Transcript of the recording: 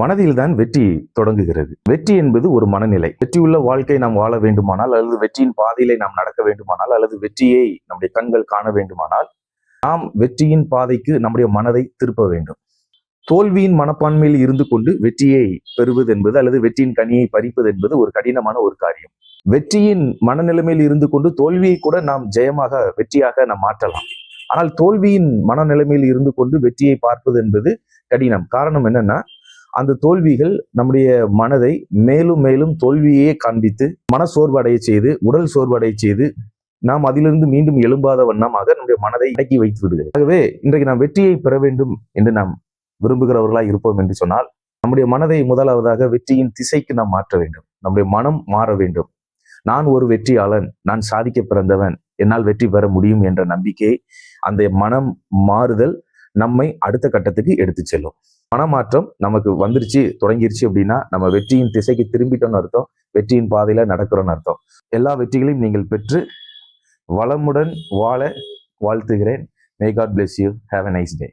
மனதில் தான் வெற்றி தொடங்குகிறது. வெற்றி என்பது ஒரு மனநிலை. வெற்றியுள்ள வாழ்க்கை நாம் வாழ வேண்டுமானால் அல்லது வெற்றியின் பாதையிலே நாம் நடக்க வேண்டுமானால் அல்லது வெற்றியை நம்முடைய கண்கள் காண வேண்டுமானால் நாம் வெற்றியின் பாதைக்கு நம்முடைய மனதை திருப்ப வேண்டும். தோல்வியின் மனப்பான்மையில் இருந்து கொண்டு வெற்றியை பெறுவது என்பது அல்லது வெற்றியின் கனியை பறிப்பது என்பது ஒரு கடினமான ஒரு காரியம். வெற்றியின் மனநிலைமையில் இருந்து கொண்டு தோல்வியை கூட நாம் ஜெயமாக வெற்றியாக நாம் மாற்றலாம். ஆனால் தோல்வியின் மனநிலைமையில் இருந்து கொண்டு வெற்றியை பார்ப்பது என்பது கடினம். காரணம் என்னன்னா அந்த தோல்விகள் நம்முடைய மனதை மேலும் மேலும் தோல்வியே காண்பித்து மன சோர்வடைய செய்து உடல் சோர்வடைய செய்து நாம் அதிலிருந்து மீண்டும் எழும்பாத வண்ணமாக நம்முடைய மனதை அடக்கி வைத்து விடுகிறது. ஆகவே இன்றைக்கு நாம் வெற்றியை பெற வேண்டும் என்று நாம் விரும்புகிறவர்களாய் இருப்போம் என்று சொன்னால் நம்முடைய மனதை முதலாவதாக வெற்றியின் திசைக்கு நாம் மாற்ற வேண்டும். நம்முடைய மனம் மாற வேண்டும். நான் ஒரு வெற்றியாளன் நான் சாதிக்க பிறந்தவன் என்னால் வெற்றி பெற முடியும் என்ற நம்பிக்கை அந்த மனம் மாறுதல் நம்மை அடுத்த கட்டத்துக்கு எடுத்து செல்லும். மனமாற்றம் நமக்கு வந்துருச்சு தொடங்கிருச்சு அப்படின்னா நம்ம வெற்றியின் திசைக்கு திரும்பிட்டோம்னு அர்த்தம். வெற்றியின் பாதையில நடக்கிறோம்னு அர்த்தம். எல்லா வெற்றிகளையும் நீங்கள் பெற்று வளமுடன் வாழ வாழ்த்துகிறேன். May God bless you have a nice day